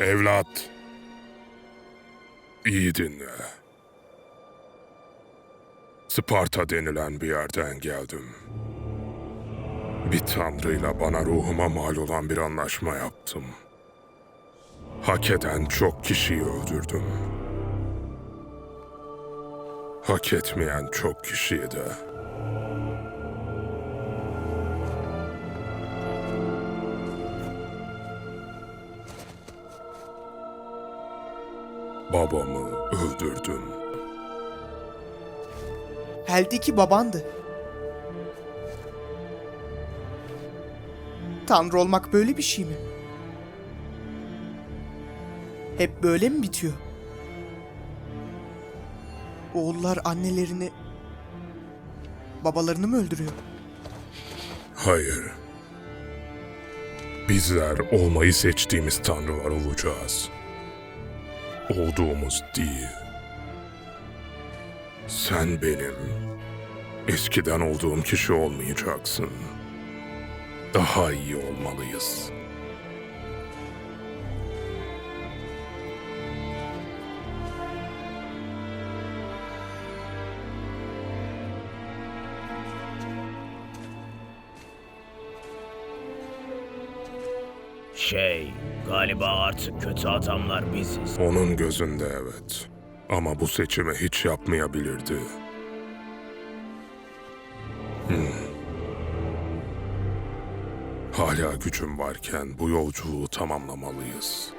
Evlat. İyi dinle. Sparta denilen bir yerden geldim. Bir tanrıyla bana ruhuma mal olan bir anlaşma yaptım. Hak eden çok kişiyi öldürdüm. Hak etmeyen çok kişiyi de. Babamı öldürdüm. Heldeki babandı. Tanrı olmak böyle bir şey mi? Hep böyle mi bitiyor? Oğullar annelerini, babalarını mı öldürüyor? Hayır. Bizler olmayı seçtiğimiz tanrılar olacağız. Olduğumuz değil. Sen benim eskiden olduğum kişi olmayacaksın. Daha iyi olmalıyız. Şey, galiba artık kötü adamlar biziz. Onun gözünde evet. Ama bu seçimi hiç yapmayabilirdi. Hmm. Hala gücüm varken bu yolculuğu tamamlamalıyız.